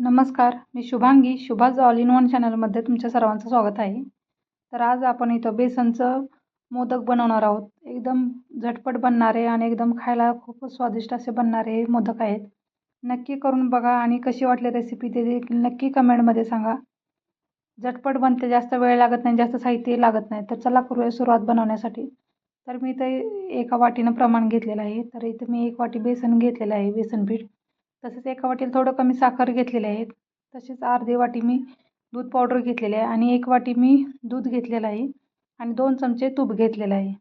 नमस्कार मी Shubhangi Shubhaj all in one चॅनलमध्ये तुमच्या सर्वांचं स्वागत आहे. तर आज आपण इथं बेसनचं मोदक बनवणार आहोत. एकदम झटपट बनणारे आणि एकदम खायला खूप स्वादिष्ट असे बनणारे हे मोदक आहेत. नक्की करून बघा आणि कशी वाटली रेसिपी ते देखील नक्की कमेंटमध्ये सांगा. झटपट बनते जास्त वेळ लागत नाही जास्त साहित्य लागत नाही तर चला करूया सुरुवात बनवण्यासाठी. तर मी इथं एका वाटीनं प्रमाण घेतलेलं आहे. तर इथं मी एक वाटी बेसन घेतलेलं आहे बेसन पीठ. तसेच एका वाटीला थोडं कमी साखर घेतलेले आहे. तसेच अर्धी वाटी मी दूध पावडर घेतलेले आहे आणि एक वाटी मी दूध घेतलेलं आहे आणि दोन चमचे तूप घेतलेलं आहे.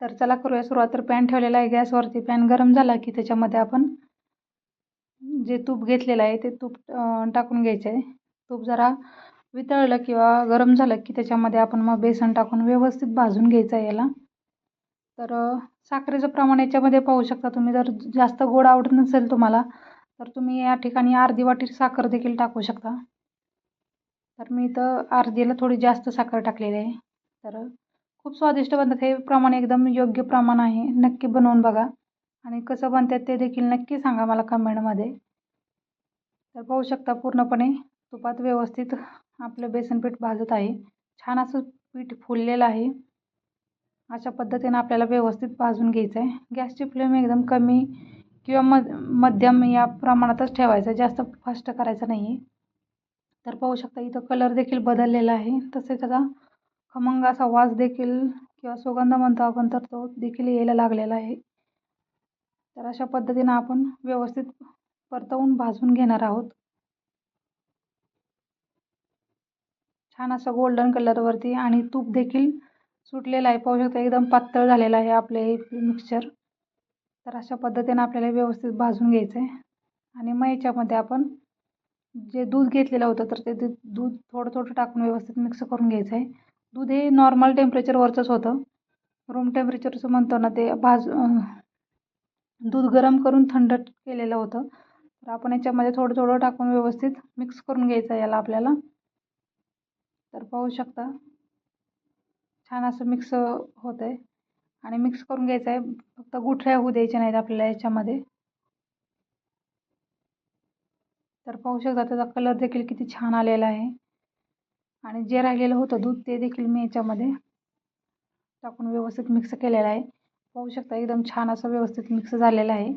तर चला करूया सुरुवात. तर पॅन ठेवलेला आहे. गॅसवरती पॅन गरम झाला की त्याच्यामध्ये आपण जे तूप घेतलेलं आहे ते तूप टाकून घ्यायचं आहे. तूप जरा वितळलं किंवा गरम झालं की त्याच्यामध्ये आपण मग बेसन टाकून व्यवस्थित भाजून घ्यायचं आहे याला. तर साखरेचं प्रमाण याच्यामध्ये पाहू शकता तुम्ही. जर जास्त गोड आवडत नसेल तुम्हाला तर तुम्ही या ठिकाणी अर्धी वाटी साखर देखील टाकू शकता. तर मी इथं अर्धीला थोडी जास्त साखर टाकलेली आहे. तर खूप स्वादिष्ट बनतात. हे प्रमाण एकदम योग्य प्रमाण आहे. नक्की बनवून बघा. आणि कसं बनतात ते देखील नक्की सांगा मला कमेंटमध्ये. तर पाहू शकता पूर्णपणे तुपात व्यवस्थित आपलं बेसनपीठ भाजत आहे. छान असं पीठ फुललेलं आहे. अशा पद्धतीनं आपल्याला व्यवस्थित भाजून घ्यायचं आहे. गॅसची फ्लेम एकदम कमी किंवा म मध्यम या प्रमाणातच ठेवायचं जास्त फास्ट करायचं नाही आहे तर पाहू शकता इथं कलर देखील बदललेला आहे. तसेच त्याचा खमंग असा वास देखील किंवा सुगंध म्हणतो आपण तर तो देखील यायला लागलेला आहे. तर अशा पद्धतीनं आपण व्यवस्थित परतवून भाजून घेणार आहोत. छान असं गोल्डन कलरवरती आणि तूप देखील सुटलेलं आहे. पाहू शकता एकदम पातळ झालेलं आहे आपले हे मिक्सचर तर अशा पद्धतीनं आपल्याला व्यवस्थित भाजून घ्यायचं आहे. आणि मग याच्यामध्ये आपण जे दूध घेतलेलं होतं तर ते दूध थोडं थोडं टाकून व्यवस्थित मिक्स करून घ्यायचं आहे. दूध हे नॉर्मल टेम्परेचरवरचंच होतं. रूम टेम्परेचरचं म्हणतो ना ते भाज दूध गरम करून थंड केलेलं होतं. तर आपण याच्यामध्ये थोडं थोडं टाकून व्यवस्थित मिक्स करून घ्यायचं आहे याला आपल्याला. तर पाहू शकता. छान असं मिक्स होत आहे आणि मिक्स करून घ्यायचं आहे फक्त गुठळ्या होऊ द्यायच्या नाहीत आपल्याला याच्यामध्ये. तर पाहू शकता त्याचा कलर देखील किती छान आलेला आहे. आणि जे राहिलेलं होतं दूध ते देखील मी याच्यामध्ये टाकून व्यवस्थित मिक्स केलेलं आहे. पाहू शकता एकदम छान असं व्यवस्थित मिक्स झालेलं आहे.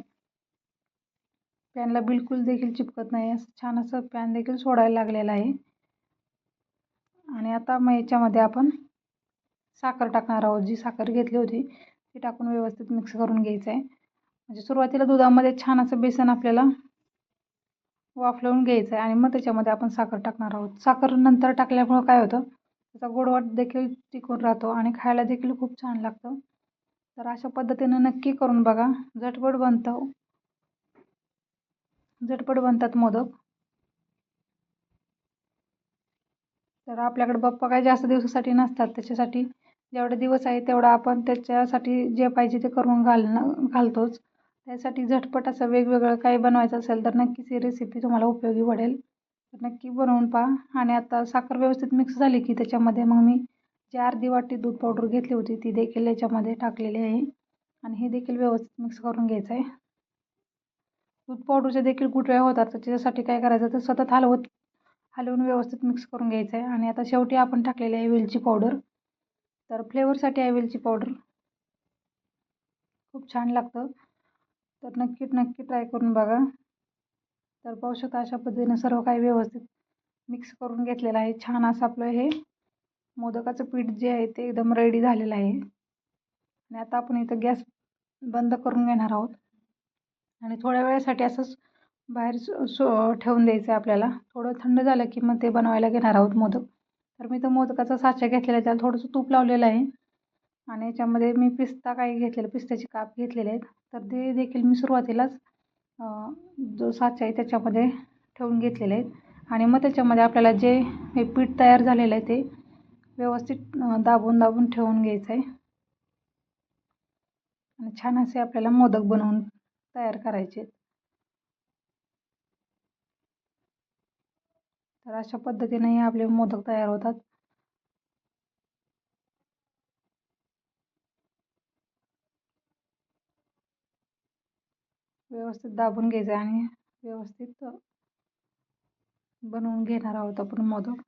पॅनला बिलकुल देखील चिपकत नाही. असं छान असं पॅन देखील सोडायला लागलेलं आहे. आणि आता मग याच्यामध्ये आपण साखर टाकणार आहोत. जी साखर घेतली होती ती टाकून व्यवस्थित मिक्स करून घ्यायचं आहे म्हणजे सुरुवातीला दुधामध्ये छान असं बेसन आपल्याला वाफलवून घ्यायचं आहे आणि मग त्याच्यामध्ये आपण साखर टाकणार आहोत. साखर नंतर टाकल्यामुळं काय होतं त्याचा गोडवाट देखील टिकून राहतो आणि खायला देखील खूप छान लागतं. तर अशा पद्धतीनं नक्की करून बघा. झटपट बनतं. झटपट बनतात मोदक. तर आपल्याकडे बाप्पा काही जास्त दिवसासाठी नसतात त्याच्यासाठी जेवढे दिवस आहे तेवढा आपण त्याच्यासाठी जे पाहिजे ते करून घालणं घालतोच. त्यासाठी झटपट असं वेगवेगळं काही बनवायचं असेल तर नक्कीच ही रेसिपी तुम्हाला उपयोगी पडेल. तर नक्की बनवून पहा. आणि आता साखर व्यवस्थित मिक्स झाली की त्याच्यामध्ये मग मी जी अर्धी वाटी दूध पावडर घेतली होती ती देखील याच्यामध्ये टाकलेली आहे. आणि हे देखील व्यवस्थित मिक्स करून घ्यायचं आहे. दूध पावडरचे देखील गुठळ्या होतात तर त्याच्यासाठी काय करायचं तर सतत हलवत हलवून व्यवस्थित मिक्स करून घ्यायचं आहे. आणि आता शेवटी आपण टाकलेली आहे वेलची पावडर तर फ्लेवरसाठी आहे वेलची पावडर. खूप छान लागतं. तर नक्की नक्की ट्राय करून बघा. तर पाहू शकता अशा पद्धतीनं सर्व काही व्यवस्थित मिक्स करून घेतलेलं आहे. छान असं आपलं हे मोदकाचं पीठ जे आहे ते एकदम रेडी झालेलं आहे. आणि आता आपण इथं गॅस बंद करून घेणार आहोत. आणि थोड्या वेळासाठी असंच बाहेर सो ठेवून द्यायचं आहे आपल्याला. थोडं थंड झालं की मग ते बनवायला घेणार आहोत मोदक. तर मी तो मोदकाचा साचा घेतलेला आहे त्याला थोडंसं तूप लावलेलं आहे. आणि याच्यामध्ये मी पिस्ता काही घेतलेलं पिस्त्याचे काप घेतलेले आहेत. तर ते देखील मी सुरुवातीलाच जो साचा आहे त्याच्यामध्ये ठेवून घेतलेले आहेत. आणि मग त्याच्यामध्ये आपल्याला जे हे पीठ तयार झालेलं आहे ते व्यवस्थित दाबून दाबून ठेवून घ्यायचं आहे. आणि छान असे आपल्याला मोदक बनवून तयार करायचे आहेत. तर अशा पद्धतीने आपले मोदक तयार होतात. व्यवस्थित दाबून घ्यायचं आणि व्यवस्थित बनवून घेणार आहोत आपण मोदक.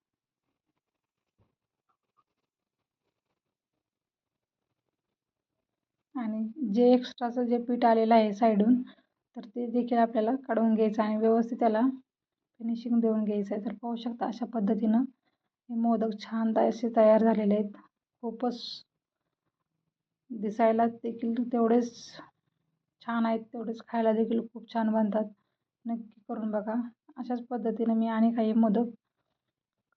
आणि जे एक्स्ट्राचं जे पीठ आलेलं आहे साईडून तर ते देखील आपल्याला काढून घ्यायचं आणि व्यवस्थित त्याला फिनिशिंग देऊन घ्यायचं आहे तर पाहू शकता अशा पद्धतीनं हे मोदक छान असे तयार झालेले आहेत. खूपच दिसायला देखील तेवढेच छान आहेत. तेवढेच खायला देखील खूप छान बनतात. नक्की करून बघा. अशाच पद्धतीनं मी आणि काही मोदक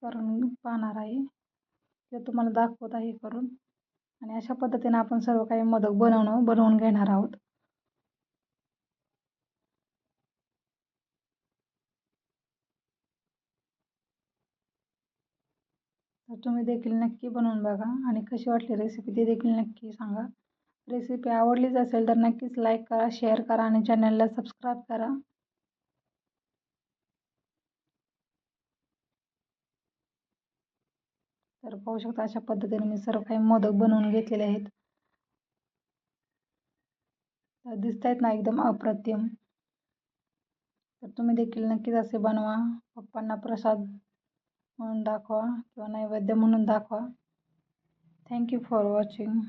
करून पाहणार आहे. ते तुम्हाला दाखवत आहे करून. आणि अशा पद्धतीनं आपण सर्व काही मोदक बनवणं बनवून घेणार आहोत. तर तुम्ही देखील नक्की बनवून बघा आणि कशी वाटली रेसिपी ती देखील नक्की सांगा. रेसिपी आवडलीच असेल तर नक्कीच लाईक करा शेअर करा आणि चॅनलला सबस्क्राईब करा. तर पाहू शकता अशा पद्धतीने मी सर्व काही मोदक बनवून घेतलेले आहेत. तर दिसत आहेत ना एकदम अप्रतिम. तर तुम्ही देखील नक्कीच असे बनवा. पप्पांना प्रसाद म्हणून दाखवा किंवा नैवेद्य म्हणून दाखवा. Thank you for watching